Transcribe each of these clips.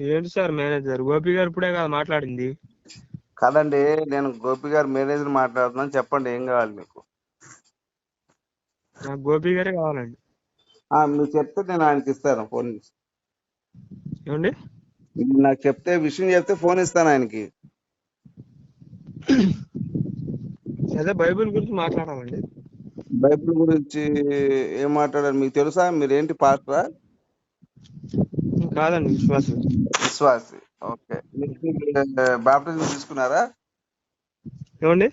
ఏంటి sir manager? Gopi గారు ఇప్పుడే కదా మాట్లాడింది. కాదండి నేను గోపి గారు మేనేజర్ మాట్లాడుతున్నాను. చెప్పండి ఏం కావాలి మీకు? నాకు గోపి గారే కావాలండి. ఆ, మీరు చెప్తే నేను ఆయనకి ఇస్తాను ఫోన్ ఏమండి? మీరు నాకు చెప్తే విషయం చెప్తే ఫోన్ ఇస్తాను ఆయనకి. అదే బైబిల్ గురించి మాట్లాడాలండి. బైబిల్ గురించి ఏం మాట్లాడారు? మీకు తెలుసా? మీరు ఏంటి పాస్టరా? కాదండి విశ్వాసం విశ్వాసి. ఓకే. బాప్టిజం తీసుకున్నారా? ఏమండి?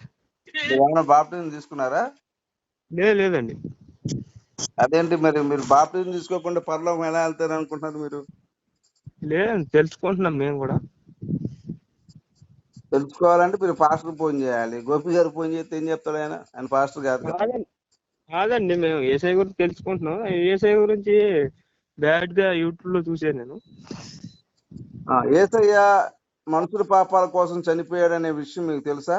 ఏమైనా బాప్టిజం తీసుకున్నారా? లేదు లేదండి. అదేంటి మరి మీరు బాప్టిజం తీసుకోకుండా పరలోకం ఎలా వెళ్తారు అనుకుంటున్నారు మీరు? లేదండి తెలుసుకుంటున్నాం మేము కూడా. తెలుసుకోవాలంటే మీరు పాస్టర్ ఫోన్ చేయాలి. గోపి గారు ఫోన్ చేస్తే ఏం చెప్తాడు ఆయన? ఆయన పాస్టర్ కాదు కదా. కాదండి కాదండి మేము ఏసఐ గురించి తెలుసుకుంటున్నాం. ఏసఐ గురించి బ్యాడ్గా యూట్యూబ్లో చూసాను నేను. ఆ, యేసయ్య మనుషుల పాపాల కోసం చనిపోయాడనే విషయం మీకు తెలుసా?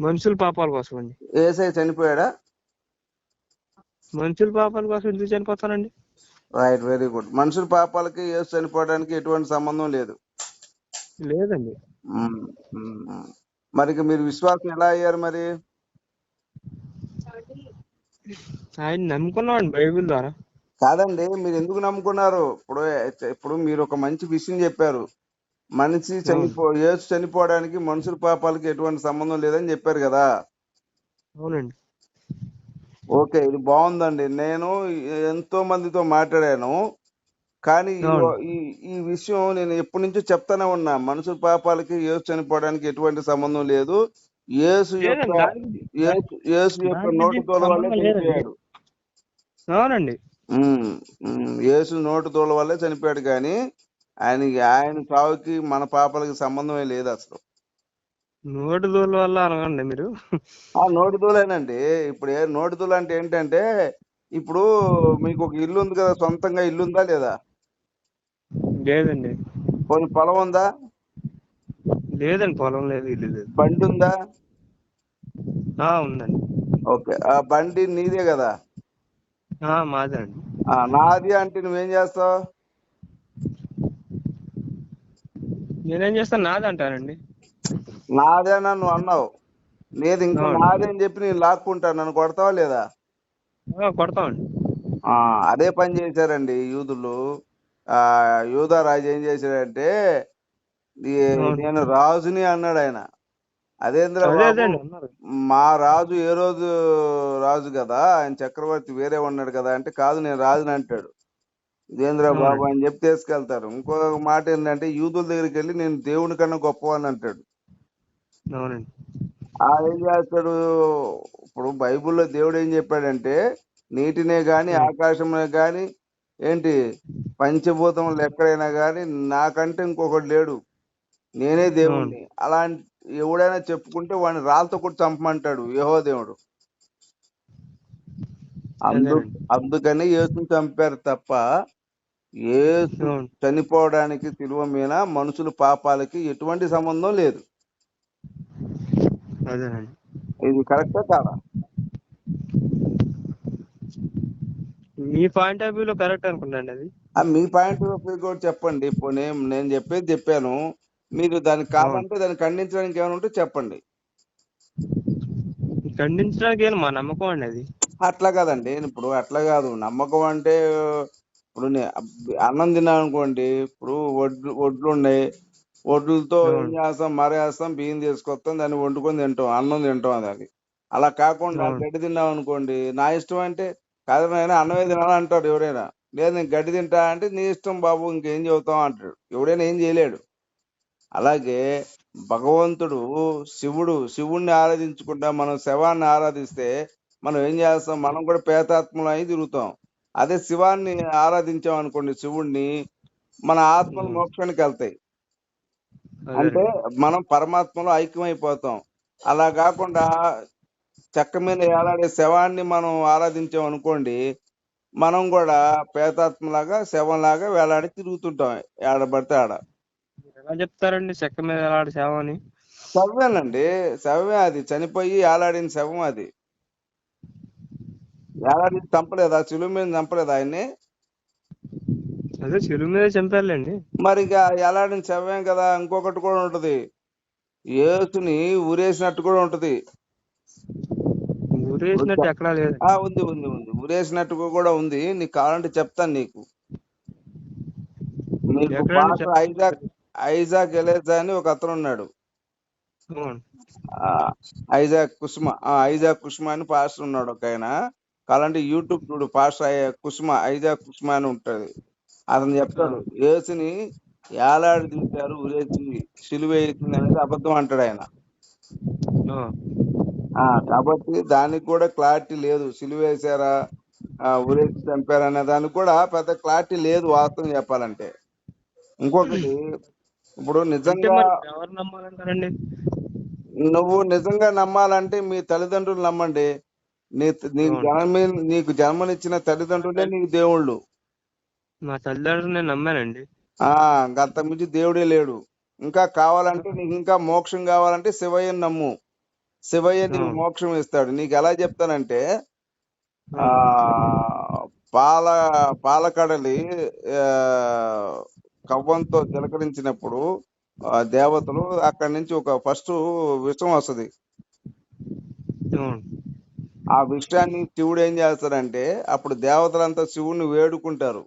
మనుషుల పాపాల కోసం అండి ఏసయ్య చనిపోయాడా? మనుషుల పాపాల కోసం ఎందుకు చనిపోతానండి రైట్ వెరీ గుడ్ మనుషుల పాపాలకి యేసు చనిపోవడానికి ఎటువంటి సంబంధం లేదు. లేదండి. మరి మీరు విశ్వాసం ఎలా అయ్యారు మరి? ఆయన నమ్ముకున్నామండి బైబిల్ ద్వారా. కాదండి మీరు ఎందుకు నమ్ముకున్నారు? ఇప్పుడు ఇప్పుడు మీరు ఒక మంచి విషయం చెప్పారు. మనిషి చనిపో యేసు చనిపోవడానికి మనుషుల పాపాలకి ఎటువంటి సంబంధం లేదని చెప్పారు కదా? అవునండి. ఓకే ఇది బాగుందండి. నేను ఎంతో మందితో మాట్లాడాను. కానీ ఈ-. ఈ విషయం నేను ఎప్పటి నుంచో చెప్తానే ఉన్నా. మనుషుల పాపాలకి యేసు చనిపోవడానికి ఎటువంటి సంబంధం లేదు. యేసు యొక్క యేసు యొక్క నోటి తోల వల్లే అవునండి. యేసు నోటి తోల వల్లే చనిపోయాడు కానీ ఆయన ఆయన చావుకి మన పాపాలకి సంబంధమే లేదు అసలు. నోటి దూల వల్ల అనగండి మీరు. ఆ నోటి దూలేనండి ఇప్పుడు ఏ నోటి దూల అంటే ఏంటంటే ఇప్పుడు మీకు ఒక ఇల్లు ఉంది కదా సొంతంగా ఇల్లు ఉందా లేదా? లేదండి. కొన్ని పొలం ఉందా? లేదండి పొలం లేదు ఇల్లు లేదు. బండి ఉందా? ఆ, ఉందండి. ఓకే. ఆ బండి నీదే కదా? మాదే అండి నాది అంటే నువ్వేం చేస్తావు? నేనేం చేస్తాను? నాది అంటానండి నాదేనా నువ్వు అన్నావు. లేదు ఇంకా. నాదే అని చెప్పి నేను లాక్కుంటాను నన్ను కొడతావా లేదా? కొడతామండి. అదే పని చేశారండి యూదులు. ఆ యూదా రాజు ఏం చేశాడంటే. నేను రాజుని అన్నాడు ఆయన. అదేంద్ర మా రాజు ఏ రోజు రాజు కదా ఆయన చక్రవర్తి వేరే ఉన్నాడు కదా అంటే కాదు నేను రాజుని అంటాడు. ఇదేంద్ర బాబు. అని చెప్పి తీసుకెళ్తారు. ఇంకొక మాట ఏంటంటే యూదుల దగ్గరికి వెళ్ళి నేను దేవుని కన్నా గొప్పవాడిని అంటాడు. అవునండి. ఆ ఏం చేస్తాడు? ఇప్పుడు బైబిల్లో దేవుడు ఏం చెప్పాడంటే నీటినే గాని. ఆకాశమే గాని ఏంటి? పంచభూతములు ఎక్కడైనా గాని నాకంటే ఇంకొకటి లేడు. నేనే దేవుణ్ణి. అలాంటి ఎవడైనా చెప్పుకుంటే వాడిని రాళ్ళతో కూడా చంపమంటాడు యహో దేవుడు అందు. అందుకని యేసుని చంపారు తప్ప యేసు అవును. చనిపోవడానికి శిలువ మీద మనుషుల పాపాలకి ఎటువంటి సంబంధం లేదు. ఇది కరెక్టా కాదా? మీ పాయింట్ ఆఫ్ వ్యూలో కరెక్ట్ అనుకుంటాండి అది. మీ పాయింట్ ఆఫ్ వ్యూ కూడా చెప్పండి. ఇప్పుడు నేను నేను చెప్పేది చెప్పాను. మీరు దాన్ని కాదంటే దాన్ని ఖండించడానికి ఏమైనా ఉంటే చెప్పండి. ఖండించడానికి ఏం మా నమ్మకం అండి అది అట్లా కాదండి. ఇప్పుడు అట్లా కాదు. నమ్మకం అంటే ఇప్పుడు అన్నం తిన్నాను అనుకోండి ఇప్పుడు వడ్లు వడ్లు ఉన్నాయి. వడ్లతో ఏం. చేస్తాం? మరేస్తాం బియ్యం తీసుకొస్తాం దాన్ని వండుకొని తింటాం అన్నం తింటాం అది అలా కాకుండా. గడ్డి తిన్నాం అనుకోండి నా ఇష్టం అంటే కాదు నాయన అన్నమే తినాలి అంటాడు ఎవరైనా. లేదు నేను గడ్డి తింటా అంటే నీ ఇష్టం బాబు ఇంకేం చెబుతాం అంటాడు. ఎవడైనా ఏం చేయలేడు. అలాగే భగవంతుడు శివుడు శివుణ్ణి ఆరాధించకుండా మనం శవాన్ని ఆరాధిస్తే మనం ఏం చేస్తాం? మనం కూడా పేతాత్మలు అయి తిరుగుతాం. అదే శివాన్ని ఆరాధించాం అనుకోండి శివుణ్ణి మన ఆత్మలు. మోక్షానికి వెళ్తాయి. అంటే. మనం పరమాత్మలో ఐక్యమైపోతాం. అలా కాకుండా చెక్క మీద ఏలాడే శవాన్ని మనం ఆరాధించాం అనుకోండి మనం కూడా పేతాత్మలాగా శవంలాగా వేలాడి తిరుగుతుంటాం. ఏడబడితే ఆడ. చెప్తారండి చెక్క మీద ఎలాంటి సేవ అని? శవమేనండి శవమే అది. చనిపోయి ఏలాడిన శవం అది. ఏడాది చంపలేదా? సిలువ మీద చంపలేదా ఆయన్ని? అదే చెరువు మీద చంపారులేండి. మరి ఇక ఎలాడిని చవ్వాం కదా? ఇంకొకటి కూడా ఉంటది. యేసుని ఊరేసినట్టు కూడా ఉంటది. ఊరేసినట్టు ఎక్కడా లేదు. ఆ ఉంది ఉంది ఉంది. ఊరేసినట్టు కూడా ఉంది. నీకు కావాలంటే చెప్తాను నీకు. పాస్టర్ ఐజాక్ ఐజాక్ ఎలేజా అని ఒక అతను ఉన్నాడు ఐజాక్ కుసుమ ఆ, ఐజాక్ కుసుమ అని పాస్టర్ ఉన్నాడు ఒక ఆయన. కావాలంటే యూట్యూబ్ చూడు పాస్టర్ ఐ- కుసుమ ఐజాక్ కుసుమ అని ఉంటది. అతను చెప్తాడు యేసుని ఏలాడి తీశారు ఊరేసి సిలువ వేసింది అనేది అబద్ధం అంటాడు ఆయన. కాబట్టి దానికి కూడా క్లారిటీ లేదు. సిలువ వేసారా ఆ, ఊరేసి చంపారా అనే దానికి కూడా పెద్ద క్లారిటీ లేదు వాస్తవం చెప్పాలంటే. ఇంకొకటి ఇప్పుడు నిజంగా మరి ఎవరు నమ్మాలంటారండి? నువ్వు నిజంగా నమ్మాలంటే మీ తల్లిదండ్రులు నమ్మండి. నీ నీకు. జన్మ నీకు జన్మనిచ్చిన తల్లిదండ్రులే నీకు దేవుళ్ళు. మా తల్లిదండ్రులు నేను నమ్మానండి. ఆ అంత మించి దేవుడే లేడు. ఇంకా కావాలంటే నీకు ఇంకా మోక్షం కావాలంటే శివయ్యని నమ్ము. శివయ్య నీకు. మోక్షం ఇస్తాడు. నీకు ఎలా చెప్తానంటే ఆ పాల పాలకడలి ఆ, కవ్వంతో తిలకరించినప్పుడు ఆ దేవతలు అక్కడి నుంచి ఒక ఫస్ట్ విషం వస్తది. ఆ విషయాన్ని శివుడు ఏం చేస్తాడంటే అప్పుడు దేవతలంతా శివుణ్ణి వేడుకుంటారు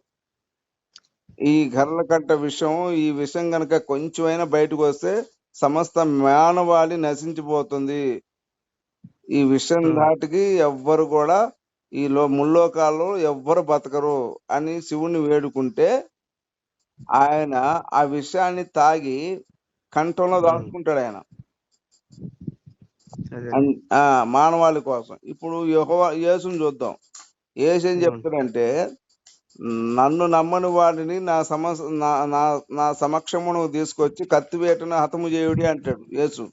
ఈ గర్లకట్ట విషయం ఈ విషయం గనక కొంచెమైనా బయటకు వస్తే సమస్త మానవాళి నశించిపోతుంది ఈ విషయం. దాటికి ఎవ్వరు కూడా ఈ లో ముల్లోకాల్లో ఎవ్వరు బతకరు అని శివుణ్ణి వేడుకుంటే ఆయన ఆ విషయాన్ని తాగి కంఠంలో. దాచుకుంటాడు ఆయన. మానవాళి కోసం. ఇప్పుడు యెహోవా యేసుని చూద్దాం. యేసు ఏం. చెప్తాడంటే నన్ను నమ్మని వాడిని నా సమ నా నా- సమక్షమును తీసుకొచ్చి కత్తివేటను హతము చేయుడి అంటాడు యేసు.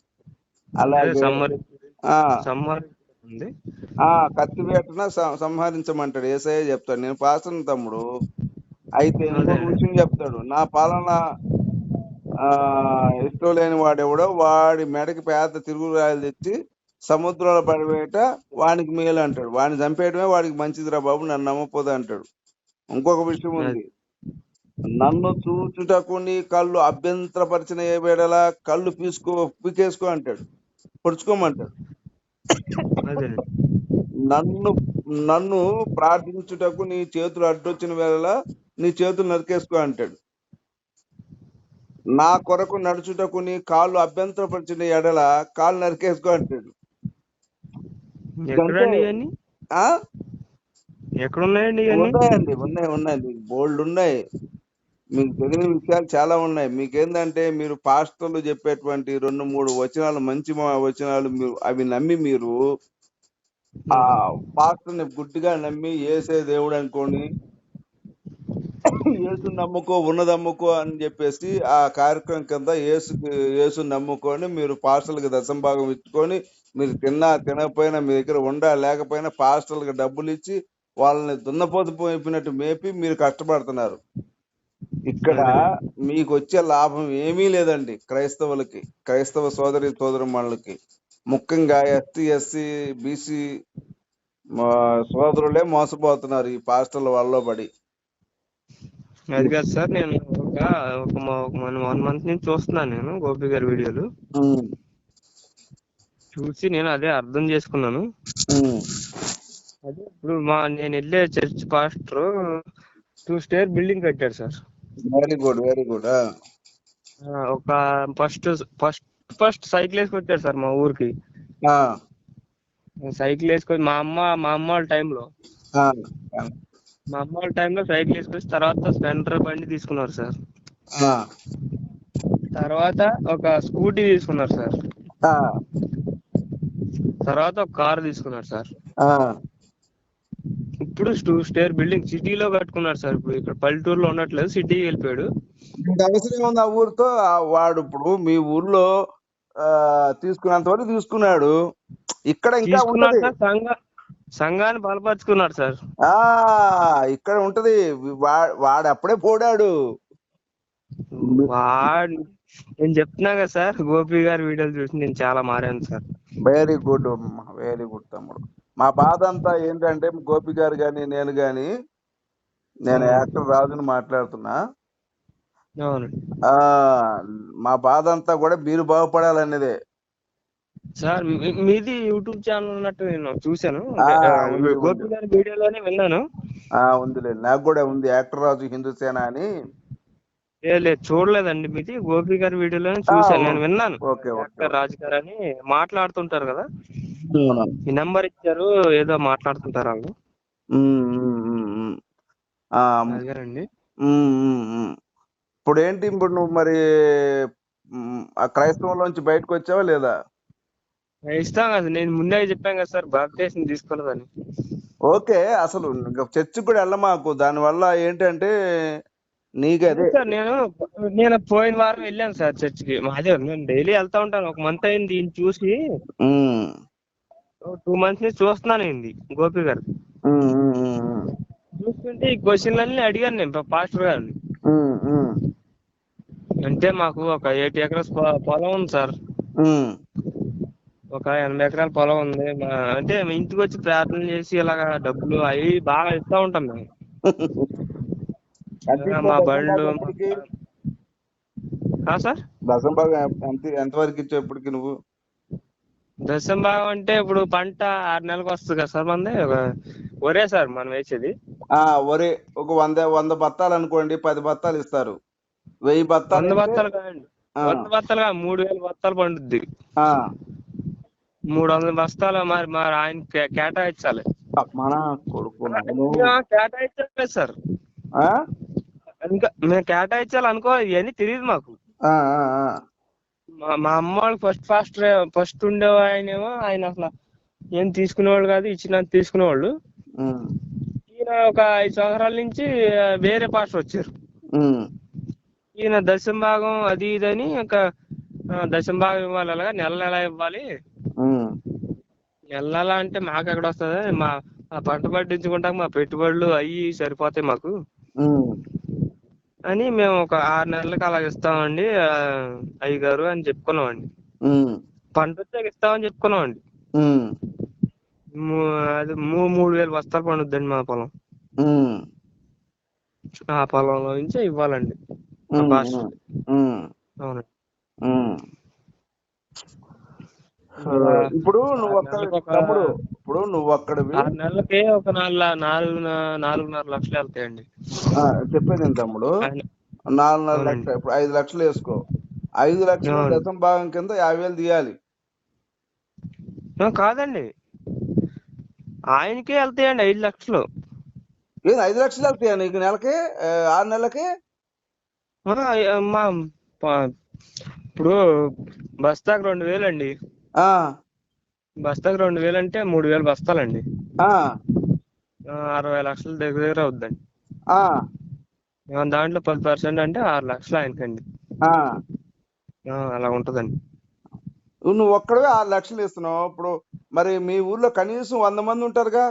అలాగే కత్తివేటన సంహరించమంటాడు. ఏసయ్య చెప్తాడు నేను పాసన తమ్ముడు అయితే ఇంకొక. విషయం చెప్తాడు. నా పాలన ఆ ఇష్టం లేని వాడెవడో వాడి మెడకి పేద తిరుగురాయలు తెచ్చి సముద్రంలో పడివేట వానికి మేలు అంటాడు. వాడిని చంపేయడమే వాడికి మంచిదిరా బాబు నన్ను నమ్మపోదు అంటాడు. ఇంకొక విషయం ఉంది. నన్ను చూచుటకు నీ కళ్ళు అభ్యంతరపరిచిన ఏ వేడలా కళ్ళు పీసుకో పీకేసుకో అంటాడు. పొడుచుకోమంటాడు. నన్ను నన్ను ప్రార్థించుటకు నీ చేతులు అడ్డొచ్చిన వేళ నీ చేతులు నరికేసుకో అంటాడు. నా కొరకు నడుచుటకు నీ కాళ్ళు అభ్యంతరపరిచిన ఎడల కాళ్ళు నరికేసుకో అంటాడు. ఎక్కడండి ఇవన్నీ? ఆ? ఎక్కడ ఉన్నాయండి ఉన్నాయి ఉన్నాయి. బోల్డ్ ఉన్నాయి. మీకు తెలియని విషయాలు చాలా ఉన్నాయి. మీకేందంటే మీరు పాస్టర్లు చెప్పేటువంటి రెండు మూడు వచనాలు మంచి వచనాలు మీరు అవి నమ్మి మీరు ఆ పాస్టర్ని గుడ్డిగా నమ్మి ఏసే దేవుడు అనుకోని యేసు నమ్ముకో ఉన్నది అమ్ముకో అని చెప్పేసి ఆ కార్యక్రమం కింద యేసు యేసు నమ్ముకొని మీరు పాస్టర్లకు దశం భాగం ఇచ్చుకొని మీరు తిన్నా తినకపోయినా మీ దగ్గర ఉండా లేకపోయినా పాస్టర్లకు డబ్బులు ఇచ్చి వాళ్ళని దున్నపోతు పోయినట్టు మేపి మీరు కష్టపడుతున్నారు. ఇక్కడ మీకు వచ్చే లాభం ఏమీ లేదండి క్రైస్తవులకి క్రైస్తవ సోదరి సోదరుమణులకి. ముఖ్యంగా ఎస్టీ ఎస్సీ బీసీ సోదరులే మోసపోతున్నారు ఈ పాస్టర్ల వల్ల పడి. అది కాదు సార్ నేను ఒక ఒక వన్ మంత్ నుంచి చూస్తున్నాను నేను గోపి గారి వీడియోలు. చూసి నేను అదే అర్థం చేసుకున్నాను. అదే ఇప్పుడు మా నేను వెళ్ళే church pastor two stair building కట్టాడు sir. Very good very good ఒక ఫస్ట్ ఫస్ట్ ఫస్ట్ సైకిల్ వేసుకొచ్చాడు సార్ మా ఊరికి. సైకిల్ వేసుకొని మా అమ్మ మా అమ్మ వాళ్ళ టైంలో మా అమ్మ వాళ్ళ టైంలో సైకిల్ వేసుకొచ్చి తర్వాత స్ప్లెండర్ బండి తీసుకున్నారు సార్. తర్వాత ఒక స్కూటీ తీసుకున్నారు సార్. తర్వాత ఒక కార్ తీసుకున్నారు సార్. ఇప్పుడు టూ స్టేర్ బిల్డింగ్ సిటీలో కట్టుకున్నాడు సార్ ఇప్పుడు ఇక్కడ పల్లెటూరులో ఉండట్లేదు సిటీకి వెళ్ళిపోయాడు. అవసరం ఉంది ఆ ఊరితో వాడు ఇప్పుడు మీ ఊర్లో తీసుకున్నంత వరకు తీసుకున్నాడు. ఇక్కడ ఇంకా సంఘ సంఘాన్ని బలపరుచుకున్నాడు సార్. ఆ ఇక్కడ ఉంటది. వాడు అప్పుడే పోడాడు. వాడు నేను చెప్తున్నా కదా సార్ గోపి గారి వీడియోలు చూసి నేను చాలా మారాను sir. Very good very good తమ్ముడు. మా బాధ అంతా ఏంటంటే గోపి గారు కానీ నేను కానీ నేను. యాక్టర్ రాజుని మాట్లాడుతున్నా. మా బాధ అంతా కూడా మీరు బాగుపడాలనేదే. సార్ మీ- మీది యూట్యూబ్ ఛానల్ ఉన్నట్టు నేను చూశాను. గోపి. గారి వీడియోలోనే విన్నాను. ఆ ఉందిలే నాకు కూడా ఉంది. యాక్టర్ రాజు హిందూ సేన అని. లేదు చూడలేదండి మీది. గోపి గారి వీడియోలోనే చూశాను నేను విన్నాను. డాక్టర్ రాజు గారు అని మాట్లాడుతుంటారు కదా. ఈ నెంబర్ ఇచ్చారు ఏదో మాట్లాడుతుంటారు వాళ్ళు. ఇప్పుడు ఏంటి ఇప్పుడు నువ్వు మరి ఆ క్రైస్తవంలోంచి బయటకు వచ్చావా లేదా? ఇస్తాం కదా నేను ముందే చెప్పాను కదా సార్ బాప్తీసం తీసుకోలేదని. ఓకే అసలు ఇంకా చర్చికి కూడా వెళ్ళమాకు దానివల్ల ఏంటంటే నీకు అదే. సార్ నేను నేను పోయిన వారం వెళ్ళాను సార్ చర్చికి. అదే నేను డైలీ వెళ్తా ఉంటాను. ఒక మంత్ అయింది దీన్ని చూసి. టూ మంత్స్ నుంచి చూస్తున్నాను ఏంది గోపి గారు. చూస్తుంటే ఈ క్వశ్చన్లన్నీ అడిగాను నేను పాస్టర్ గారిని. అంటే మాకు ఒక ఎయిట్ ఎకర్స్ పొలం ఉంది సార్. ఒక ఎనభై ఎకరాల పొలం ఉంది. మా అంటే మీ ఇంటికి వచ్చి ప్రార్థన చేసి ఇలాగా డబ్బులు అవి బాగా ఇస్తా ఉంటాం మేము. మా? ఆ, సార్? దశం భాగం ఎంత ఎంతవరకు ఇచ్చావు ఇప్పటికి నువ్వు? దశం భాగం అంటే ఇప్పుడు పంట ఆరు నెలలకు వస్తుంది కదా సార్ మనది ఒక- ఒరే సార్ మనం వేసేది. ఆ ఒరే ఒక వంద వంద బత్తాలు అనుకోండి పది బత్తాలు ఇస్తారు. వెయ్యి బత్తాలు వంద బత్తాలు కాదండి. వంద బత్తాలు కాదు, మూడు వేల బత్తాలు పండుద్ది. మూడు వందల బస్తాలు మరి మరి ఆయన కేటాయించాలి. మన కొడుకు కేటాయించాలి సార్? ఇంకా మేము కేటాయించాలి అనుకో ఇవన్నీ తెలియదు మాకు. మా అమ్మ వాళ్ళు ఫస్ట్ ఫస్ట్ ఫస్ట్ ఉండే ఆయనేమో ఆయన అసలు ఏం తీసుకునేవాళ్ళు కాదు ఇచ్చిన తీసుకునేవాళ్ళు. ఈయన ఒక ఐదు సంవత్సరాల నుంచి వేరే పాస్టర్ వచ్చారు. ఈయన దశం భాగం అది ఇది అని ఒక దశం భాగం ఇవ్వాలి అలాగా నెల నెల ఇవ్వాలి. నెల అంటే మాకు ఎక్కడ వస్తుంది? మా ఆ పంట పట్టించుకుంటాక మా పెట్టుబడులు అయ్యి సరిపోతాయి మాకు. అని మేము ఒక ఆరు నెలలకు అలా ఇస్తామండి అయ్యగారు అని చెప్పుకున్నామండి. పంట వచ్చాక ఇస్తామని చెప్పుకున్నామండి. అది మూడు వేలు బస్తాలు పండుద్దండి మా పొలం. ఆ పొలంలో నుంచే ఇవ్వాలండి. అవునండి ఉమ్. ఇలా ఇప్పుడు నువ్వు తమ్ముడు ఇప్పుడు నువ్వు ఒక్కడివి ఆరు నెలలకే ఒక నాలుగు నాలుగు నాలుగున్నర లక్షలు వెళ్తాయండి. చెప్పేది తమ్ముడు? నాలుగున్నర. లక్షలు ఇప్పుడు ఐదు లక్షలు వేసుకో. ఐదు లక్షలు. దశం భాగం కింద యాభై వేలు తీయాలి. కాదండి. ఆయనకే వెళ్తాయండి ఐదు లక్షలు. ఏది ఐదు లక్షలు వెళ్తాయా నీకు నెలకి? ఆరు నెలలకి? మా ఇప్పుడు బస్తాకు రెండు వేలు అండి ఆ, బస్తాకు రెండు వేలు అంటే మూడు వేలు బస్తాలండి. అరవై లక్షల దగ్గర దగ్గర అవుద్దండి. దాంట్లో పది పర్సెంట్ అంటే ఆరు లక్షలు ఆయనకండి. అలా ఉంటదండి. నువ్వు ఒక్కడివే ఆరు లక్షలు ఇస్తున్నావు ఇప్పుడు మరి మీ ఊర్లో కనీసం వంద మంది ఉంటారుగా?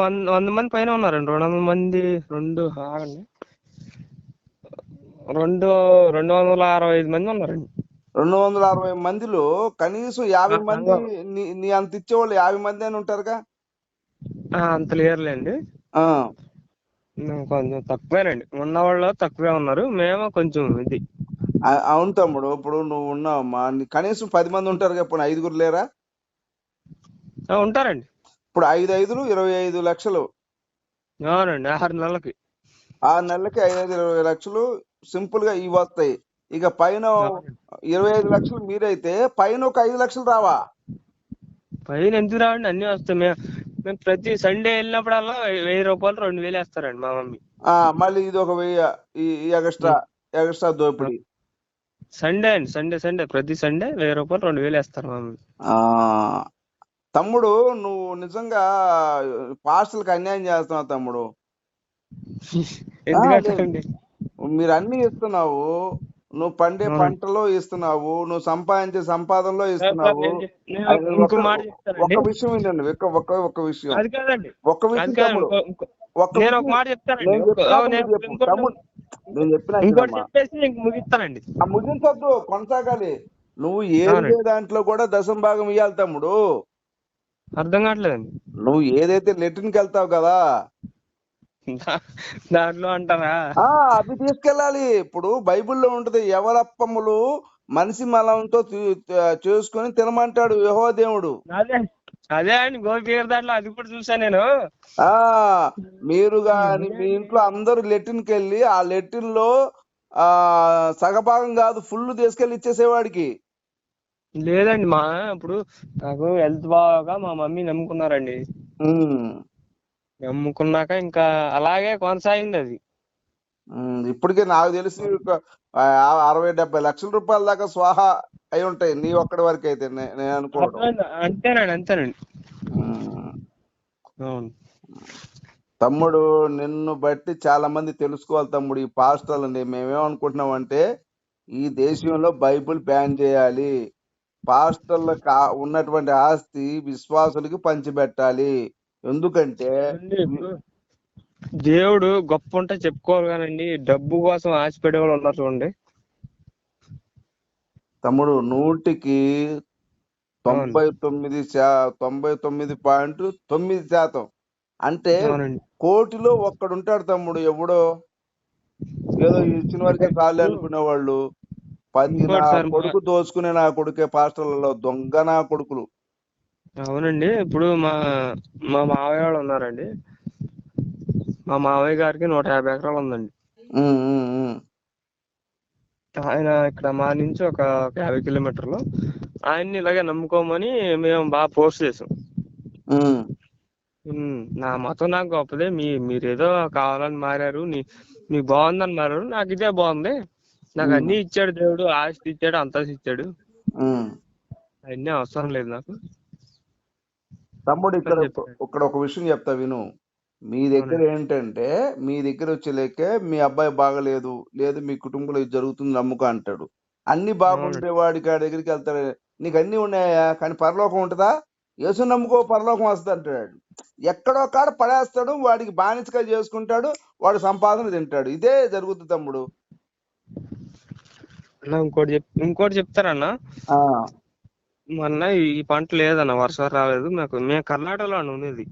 వంద వంద మంది పైన ఉన్నారండి. రెండు వందల మంది రెండు ఆగండి. రెండు రెండు వందల అరవై ఐదు మంది ఉన్నారండి. రెండు వందల అరవై మందిలో కనీసం యాభై మంది. నీ నీ అంత ఇచ్చేవాళ్ళు యాభై మంది అని ఉంటారుగా? అంత లేరులేండి. కొంచెం తక్కువేనండి. ఉన్నవాళ్ళు తక్కువే ఉన్నారు. మేము కొంచెం ఇది. అవును తమ్ముడు. ఇప్పుడు నువ్వు ఉన్నావమ్మా కనీసం పది మంది ఉంటారుగా? ఇప్పుడు ఐదుగురు లేరా? ఆ, ఉంటారండి. ఇప్పుడు ఐదు ఐదులు ఇరవై ఐదు లక్షలు. అవునండి. ఆరు నెలలకి. ఆరు నెలలకి ఐదు ఐదు ఇరవై లక్షలు సింపుల్గా ఇవి వస్తాయి ఇక పైన ఇరవై ఐదు లక్షలు మీరైతే పైన ఒక ఐదు లక్షలు రావా? పైన ఎందుకు రావండి? అన్ని వస్తాయి. మేము మేము ప్రతి సండే వెళ్ళినప్పుడల్లా వెయ్యి- రూపాయలు రెండు వేలు వేస్తారండి మా మమ్మీ. ఆ మళ్ళీ ఇది ఒక వెయ్యి ఎక్స్ట్రా ఎక్స్ట్రా దోపిడీ. సండే అండి సండే సండే. ప్రతి సండే వెయ్యి రూపాయలు రెండు వేలు వేస్తారు మా మమ్మీ. తమ్ముడు నువ్వు నిజంగా పాస్టర్లకు అన్యాయం చేస్తున్నావు తమ్ముడు. మీరు అన్ని ఇస్తున్నావు నువ్వు పండే. పంటలో ఇస్తున్నావు నువ్వు సంపాదించే సంపాదనలో ఇస్తున్నావు. ఒక- ఒక విషయం ఏంటండి ఒక్క విషయం. ఒక్క తమ్ముడు. నేను ఒక విషయం మాట చెప్తానండి. తమ్ముడు, నేను చెప్పిన. చెప్పేసి ముగిస్తానండి. ముగించొద్దు కొనసాగాలి. నువ్వు ఏ అవునండి. దాంట్లో కూడా దశం భాగం ఇవ్వాలి తమ్ముడు. అర్థం కావట్లేదండి. నువ్వు ఏదైతే లెట్రిన్కి వెళ్తావు కదా దాంట్లో అంటారా అవి తీసుకెళ్ళాలి. ఇప్పుడు బైబిల్లో ఉంటది ఎవరప్పములు మనిషి మలంతో చేసుకొని తినమంటాడు యెహోవా దేవుడు. అదే అదే అండి గోపి దాంట్లో అది కూడా చూసాను నేను. ఆ మీరు గాని మీ ఇంట్లో అందరూ లెట్రిన్కి వెళ్ళి ఆ లెట్రిన్లో ఆ సగభాగం కాదు ఫుల్ తీసుకెళ్ళి ఇచ్చేసేవాడికి. లేదండి మా ఇప్పుడు నాకు హెల్త్ బాగా మా మమ్మీ నమ్ముకున్నారండి. ఉమ్. నమ్ముకున్నాక ఇంకా అలాగే కొనసాగింది అది ఉమ్, ఇప్పటికే నాకు తెలిసి ఒక ఆ, అరవై డెబ్బై లక్షల రూపాయల దాకా స్వాహా అయి ఉంటాయి నీ ఒక్కడి వరకు అయితే నే- నేను అనుకోవడం అర్థమైంది. అంతేనండి అంతేనండి ఉమ్. అవును తమ్ముడు నిన్ను బట్టి చాలా మంది తెలుసుకోవాలి తమ్ముడు ఈ పాస్టర్లని మేమేమనుకుంటున్నాం అంటే ఈ దేశంలో బైబిల్ బ్యాన్ చేయాలి పాస్టర్ల కా- ఉన్నటువంటి ఆస్తి విశ్వాసులకి పంచిపెట్టాలి ఎందుకంటే దేవుడు గొప్ప ఉంటే చెప్పుకోవాలి కానండి డబ్బు కోసం ఆశపడే వాళ్ళు ఉన్నారు చూడండి. తమ్ముడు నూటికి తొంభై తొమ్మిది శా తొంభై తొమ్మిది పాయింట్ తొమ్మిది శాతం. అంటే కోటిలో ఒక్కడుంటాడు తమ్ముడు ఎవడో. ఏదో ఇచ్చిన వరకే చాలు అనుకునే వాళ్ళు పది నా కొడుకు దోచుకునే నా కొడుకే పాస్టర్లలో దొంగ నా కొడుకులు. అవునండి. ఇప్పుడు మా మా మావయ్య వాళ్ళు ఉన్నారండి. మా మావయ్య గారికి నూట యాభై ఎకరాలు ఉందండి. ఉమ్, ఉమ్, ఉమ్. ఆయన ఇక్కడ మా నుంచి ఒక ఒక యాభై కిలోమీటర్లు. ఆయన్ని ఇలాగే నమ్ముకోమని మేము బాగా పోస్ట్ చేసాం. ఉమ్, ఉమ్, నా మతం నాకు గొప్పదే. మీ మీరేదో కావాలని మారారు. నీ మీకు బాగుందని మారారు. నాకు ఇదే బాగుంది. నాకు ఉమ్. అన్ని ఇచ్చాడు దేవుడు. ఆస్తి ఇచ్చాడు. అంతా ఇచ్చాడు. ఉమ్. అన్నీ అవసరం లేదు నాకు. తమ్ముడు ఇక్కడ. ఇక్కడ ఒక విషయం చెప్తా విను. మీ దగ్గర ఏంటంటే మీ దగ్గర వచ్చే లెక్కే మీ అబ్బాయి బాగలేదు లేదు మీ కుటుంబంలో ఇది జరుగుతుంది నమ్ముకో అంటాడు. అన్ని బాగుండే వాడి కాడి దగ్గరికి వెళ్తాడు. నీకు అన్ని ఉన్నాయా? కానీ పరలోకం ఉంటుందా? యేసు నమ్ముకో పరలోకం వస్తుంది అంటాడు. ఎక్కడో కాడ పడేస్తాడు వాడికి బానిసగా చేసుకుంటాడు వాడు సంపాదన తింటాడు. ఇదే జరుగుతుంది తమ్ముడు. ఇంకోటి చెప్ ఇంకోటి చెప్తారన్న ఆ, మొన్న ఈ- పంట లేదన్న వర్షాలు రాలేదు. మాకు మేము కర్ణాటకలో ఉండేది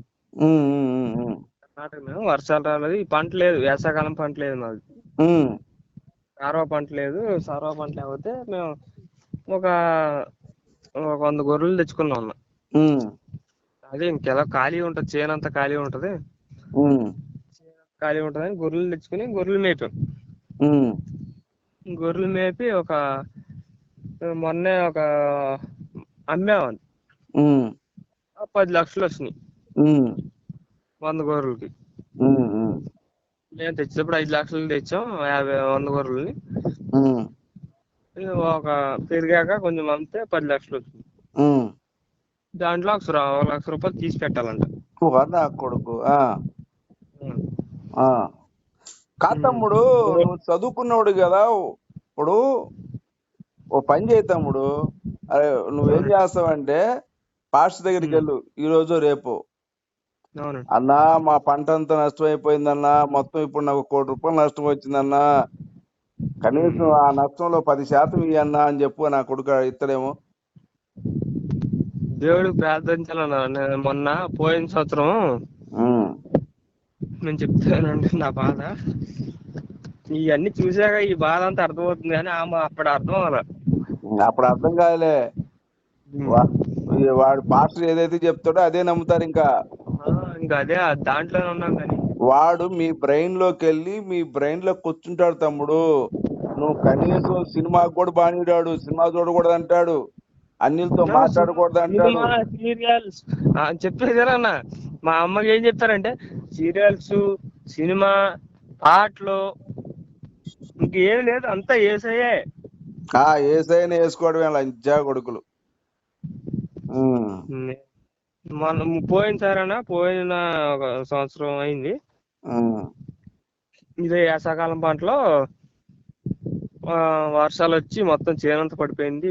కర్ణాటక మేము వర్షాలు రాలేదు. ఈ పంట లేదు వేసవకాలం పంట లేదు మాది. సారవ పంట లేదు. సారవ పంట లేకపోతే మేము ఒక ఒక వంద గొర్రెలు తెచ్చుకున్నాం అన్న. అదే ఇంకెలా ఖాళీ ఉంటది చేను అంతా ఖాళీ ఉంటది. ఖాళీ ఉంటదని గొర్రెలు తెచ్చుకుని గొర్రెలు మేపాం. గొర్రెలు మేపి ఒక మొన్నే ఒక అమ్మామని ఉమ్, పది లక్షలు వచ్చినాయి. వంద గొర్రెలకి. మేము తెచ్చినప్పుడు ఐదు లక్షలు తెచ్చాం యాభై వంద గొర్రెల్ని ఒక పెరిగాక కొంచెం అమ్మితే పది లక్షలు వచ్చింది. దాంట్లో ఒక లక్ష రూపాయలు తీసి పెట్టాలంట. కొడుకు ఆ. ఆ. కాదు తమ్ముడు నువ్వు చదువుకున్నాడు కదా ఇప్పుడు ఓ పని చేయి తమ్ముడు. అరే నువ్వేం చేస్తావంటే పాస్టర్ దగ్గరికి వెళ్ళు ఈ రోజు రేపు. అన్నా మా పంట అంతా నష్టమైపోయిందన్నా మొత్తం ఇప్పుడు నాకు కోటి రూపాయలు నష్టం వచ్చిందన్నా కనీసం ఆ నష్టంలో పది శాతం ఇయ్యన్నా అని చెప్పు నా కొడుకు ఇత్తడేమో. దేవుడికి ప్రార్థించాలన్నా నేను మొన్న పోయిన సంవత్సరం ఉమ్. నేను చెప్తానండి నా బాధ. ఇవన్నీ చూసాక ఈ బాధ అంతా అర్థమవుతుంది కానీ ఆమె అప్పుడు అర్థం అవ్వాల. అప్పుడు అర్థం కాదులే. వాడు పాస్టర్ ఏదైతే చెప్తాడో అదే నమ్ముతారు ఇంకా. ఇంకా అదే దాంట్లోనే ఉన్నాం కానీ. వాడు మీ బ్రెయిన్లోకి వెళ్ళి మీ బ్రెయిన్లో కూర్చుంటాడు తమ్ముడు. నువ్వు కనీసం సినిమాకు కూడా బానిడాడు సినిమా చూడకూడదు అంటాడు. అన్నిలతో మాట్లాడకూడదు అంటాడు. సీరియల్స్. చెప్పేదేనా మా అమ్మకి ఏం చెప్తారంటే సీరియల్స్ సినిమా పాటలు ఇంకేం లేదు అంతా ఏసయ్యే. ఆ ఏసైనా వేసుకోవడమే లంచా కొడుకులు. మనం పోయిన సారనా పోయిన ఒక సంవత్సరం అయింది. ఇదే వేసవకాలం పంటలో వర్షాలు వచ్చి మొత్తం చేనంతా పడిపోయింది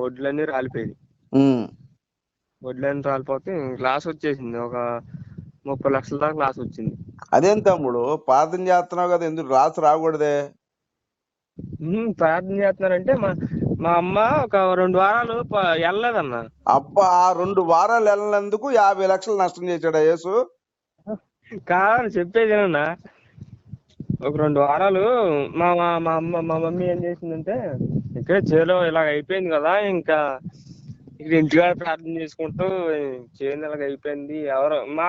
వడ్లన్నీ రాలిపోయింది. వడ్లన్నీ రాలిపోతే గ్లాస్ వచ్చేసింది ఒక ముప్పై లక్షల దాకా లాస్ వచ్చింది. అదేం తమ్ముడు ప్రార్థన చేస్తున్నావు కదా ఎందుకు రాసి రాకూడదే? ప్రార్థన చేస్తున్నారంటే మా మా అమ్మ ఒక రెండు వారాలు వెళ్ళలేదన్న అబ్బా ఆ రెండు వారాలు వెళ్ళినందుకు యాభై లక్షలు నష్టం చేశాడా యేసు. కాదని చెప్పేది ఏమన్నా ఒక రెండు వారాలు మా మా మా అమ్మ మా మమ్మీ ఏం చేసిందంటే ఇక్కడ చేలో ఇలాగ అయిపోయింది కదా ఇంకా ఇక్కడ ఇంటికాడ ప్రార్థన చేసుకుంటూ చేను ఇలాగ అయిపోయింది. ఎవరు మా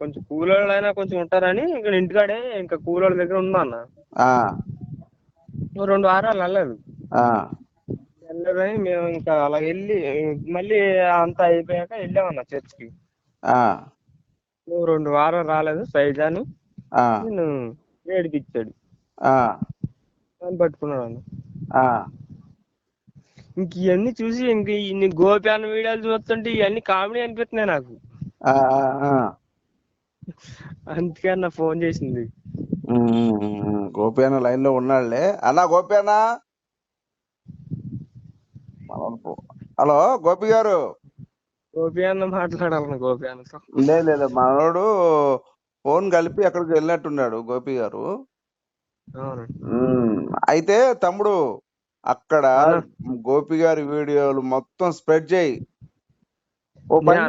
కొంచెం కూలోళ్ళు అయినా కొంచెం ఉంటారని ఇక్కడ ఇంటికాడే ఇంకా కూలోళ్ళ దగ్గర ఉందా అన్న ఆ, ఓ రెండు వారాలు వెళ్ళలేదు ఆ, వెళ్ళదని మేము ఇంకా అలా వెళ్ళి మళ్ళీ అంతా అయిపోయాక వెళ్ళామన్న చర్చ్కి. నువ్వు రెండు వారాలు రాలేదు సైజాని నేను ఏడిపించాడు అని పట్టుకున్నాడు అన్న. ఇంక ఇవన్నీ చూసి ఇంక ఇన్ని గోపి అన్న వీడియోలు చూస్తుంటే ఇవన్నీ కామెడీ అనిపిస్తున్నాయి నాకు. అందుకే అన్న ఫోన్ చేసింది. గోపి అన్న లైన్లో ఉన్నాడులే. అన్నా గోపి అన్న హలో గోపి గారు? గోపి అన్న మాట్లాడాలన్న గోపి అన్నతో లేదు లేదు మనోడు ఫోన్ కలిపి ఎక్కడికి వెళ్ళినట్టున్నాడు గోపి గారు. అయితే తమ్ముడు అక్కడ. గోపి గారి వీడియోలు మొత్తం స్ప్రెడ్ చేయి. ఓ పని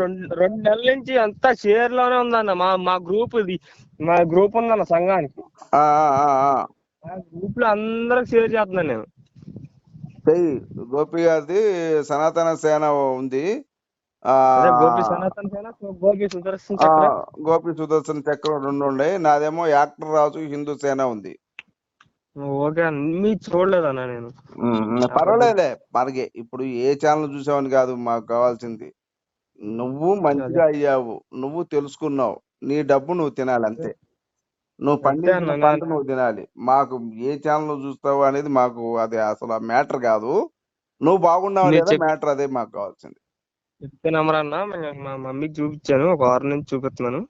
రెండు నెలల నుంచి అంతా షేర్లోనే ఉందన్న. మా మా గ్రూప్ ఇది మా గ్రూప్ ఉందన్న సంఘానికి. గ్రూప్లో అందరికి షేర్ చేస్తున్నాను నేను. చెయ్యి. గోపి గారిది సనాతన సేన ఉంది. గోపి సనాతన్ సేన గోపి సుదర్శన్ గోపి సుదర్శన్ చక్రం రెండు ఉన్నాయి నాదేమో యాక్టర్ రాజు హిందూ సేన ఉంది. ఓకే అన్న. చూడలేదన్న నేను. ఉమ్, పర్వాలేదులే. మనకి ఇప్పుడు ఏ ఛానల్ చూసావని కాదు మాకు కావాల్సింది. నువ్వు మంచిగా అయ్యావు. నువ్వు తెలుసుకున్నావు. నీ డబ్బు నువ్వు తినాలి అంతే. నువ్వు పండించిన పంట నువ్వు తినాలి. మాకు ఏ ఛానల్ చూస్తావు అనేది మాకు అది అసలు మ్యాటర్ కాదు. నువ్వు బాగున్నావు లేదా చెప్- మ్యాటర్ అదే మాకు కావాల్సింది. చెప్తే నమ్మరన్న నేను మా మమ్మీకి చూపించాను. ఒక వారం నుంచి చూపిస్తున్నాను.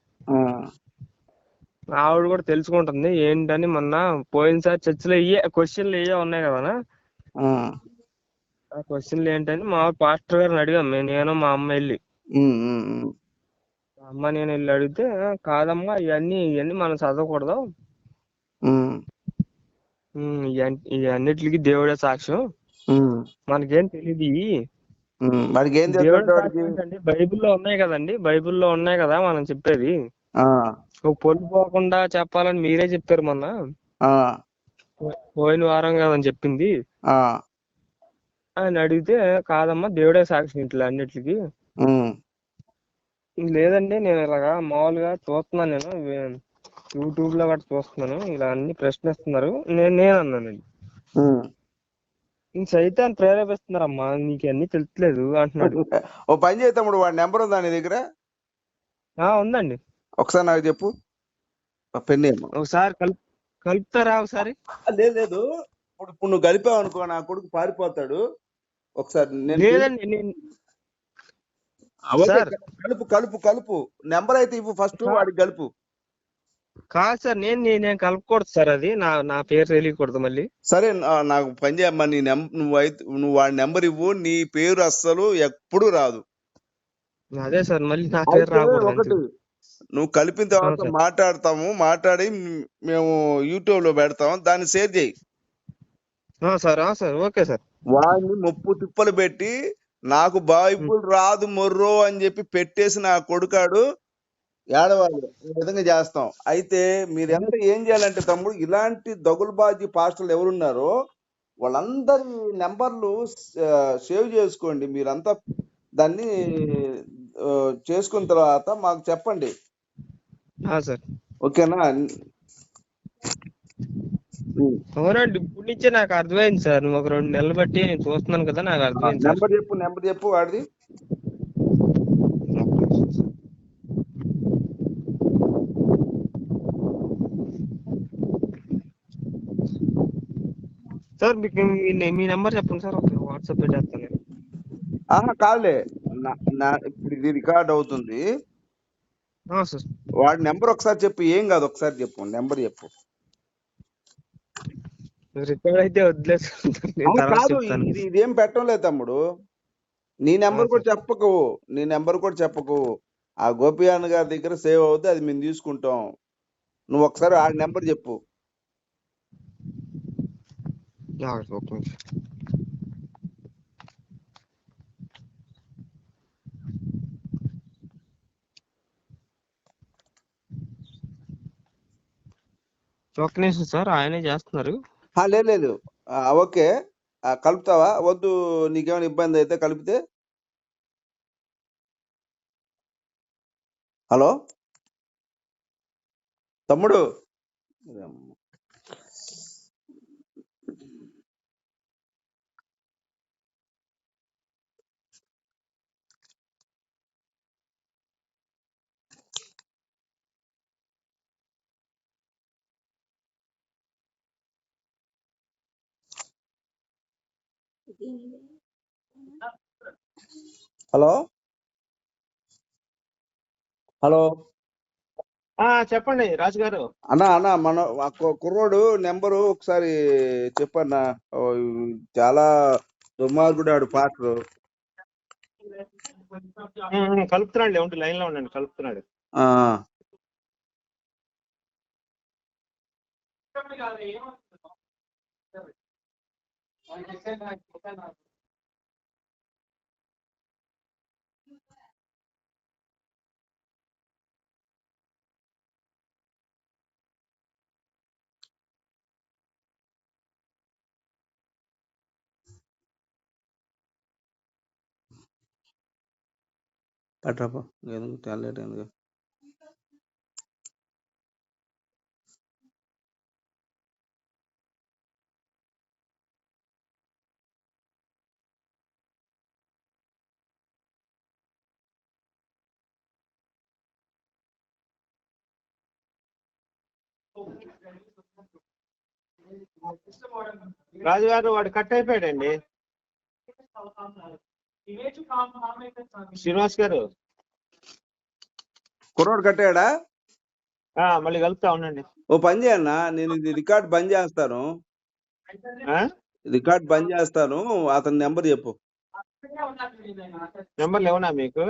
ఆవిడ కూడా తెలుసుకుంటుంది. ఏంటని మొన్న పోయినసారి చర్చిలో ఇయ్యే క్వశ్చన్లు ఇయ్యే ఉన్నాయి కదా ఆ. క్వశ్చన్లు ఏంటని మా పాస్టర్ గారిని అడిగాం. నేను మా అమ్మ వెళ్ళి. అమ్మ నేను వెళ్ళి అడిగితే "ఆ, కాదమ్మా ఇవన్నీ ఇవన్నీ మనం చదవకూడదు. ఇవన్నిటికి దేవుడే సాక్ష్యం. మనకేం తెలియదు ఇవి. ఉమ్. వాడికి ఏం దేవుడి తెలుసు వాడికి? సాక్ష్యం ఏంటండి బైబిల్లో ఉన్నాయి కదండి బైబిల్లో ఉన్నాయి కదా మనం చెప్పేది. ఆ, ఒక పొల్లు పోకుండా చెప్పాలని మీరే చెప్పారు మొన్న. ఆ, పో- పోయిన వారం కదని చెప్పింది. ఆ, అని అడిగితే కాదమ్మా దేవుడే సాక్షి ఇంట్లో అన్నిటికి. ఉమ్, లేదండి నేను ఇలాగా మామూలుగా చూస్తున్నాను నేను. యూట్యూబ్లో గట్రా చూస్తున్నాను. ఇలా అన్ని ప్రశ్నిస్తున్నారు. నేను నేను అన్నానండి ఉమ్. ఇంక సైతాన్ని ప్రేరేపిస్తున్నారమ్మా నీకు అన్ని అంటున్నాడు. ఓ పని చేయి తమ్ముడు వాడి నెంబర్ ఉందా నీ దగ్గర? ఆ ఉందండి. ఒకసారి నాకు చెప్పు. ఆ పెన్ ఏమో. ఒకసారి కలుపు కలుపుతారా ఒకసారి? లేదు లేదు. ఇప్పుడు ఇప్పుడు నువ్వు కలిపావు అనుకో నా కొడుకు పారిపోతాడు. ఒకసారి నేను లేదండి నేను. కలుపు కలుపు కలుపు. నెంబర్ అయితే ఇవ్వు ఫస్ట్ వాడికి కలుపు. కాదు సార్ నేను నేను కలపకూడదు సార్ అది. నా నా పేరు తెలియకూడదు మళ్ళీ. సరే నాకు పని చేయమ్మా. నీ నెం నువ్వు అయితే నువ్వు వాడి నెంబర్ ఇవ్వు. నీ పేరు అస్సలు ఎప్పుడు రాదు. అదే సార్ మళ్ళీ నా పేరు రాకూడదు. నువ్వు కలిపిన తర్వాత. మాట్లాడతాము. మాట్లాడి మేము యూట్యూబ్లో పెడతాం దాన్ని షేర్ చేయి. సార్ ఆ, సార్. Okay sir. వాడిని ముప్పు తిప్పలు పెట్టి నాకు బైబుల్ రాదు మొర్రో అని చెప్పి పెట్టేసి నా కొడుకాడు ఏడవాలి ఈ విధంగా చేస్తాం. అయితే మీరెంత ఏం చేయాలంటే తమ్ముడు ఇలాంటి దగులుబాజీ పాస్టర్లు ఎవరున్నారో వాళ్ళందరి నెంబర్లు సేవ్ చేసుకోండి. మీరంతా దాన్ని చేసుకున్న తర్వాత మాకు చెప్పండి. సార్. ఓకేనా. అవునండి. ఇప్పుడు నుంచే నాకు అర్థమైంది సార్. నువ్వు ఒక రెండు నెలలు బట్టి నేను చూస్తున్నాను కదా నాకు అర్థమైంది సార్. నెంబర్ చెప్పు నెంబర్ చెప్పు వాడిది. సార్ మీకు మీ- నెంబర్ చెప్పండి సార్. ఓకే వాట్సాప్ చేస్తాను నేను. ఆహా కాదులే. ఇప్పుడు ఇది రికార్డ్ అవుతుంది. సార్. వాడి నెంబర్ ఒకసారి చెప్పు ఏం కాదు ఒకసారి చెప్పు నెంబర్ చెప్పు. రికార్డ్ అయితే కాదు ఇది ఇదేం పెట్టడం లేదు తమ్ముడు. నీ నెంబర్ కూడా చెప్పకు నీ నెంబర్ కూడా చెప్పకు. ఆ గోపి అన్న గారి దగ్గర సేవ్ అవుతుంది అది మేము తీసుకుంటాం. నువ్వు ఒకసారి ఆ నెంబర్ చెప్పు. ఒక్క నిమిషం సార్ ఆయనే చేస్తున్నారు. లేదు లేదు. ఆ, ఓకే. ఆ, కలుపుతావా? వద్దు నీకేమైనా ఇబ్బంది అయితే కలిపితే. హలో? తమ్ముడు? హలో? హలో? ఆ చెప్పండి రాజు గారు. అన్నా అన్న మన కుర్రోడు నెంబరు ఒకసారి చెప్పన్నా. చాలా దుర్మార్గుడు ఆడు పాటలు కలుపుతున్నాడు ఉండి లైన్లో ఉండండి కలుపుతున్నాడు. ఆ, పట్రాపా ఎందుకు తెల్లటి ఎందుకు? రాజు గారు వాడు కట్ అయిపోయాడండి. శ్రీనివాస్ గారు. కుర్రోడు కట్టాడా? ఆ, మళ్ళీ కలుపుతా ఉండండి. ఓ పని చేయన్నా నేను ఇది రికార్డ్ బంద్ చేస్తాను. ఆ? రికార్డ్ బంద్ చేస్తాను అతని నెంబర్ చెప్పు. నెంబర్లు ఏమన్నా మీకు?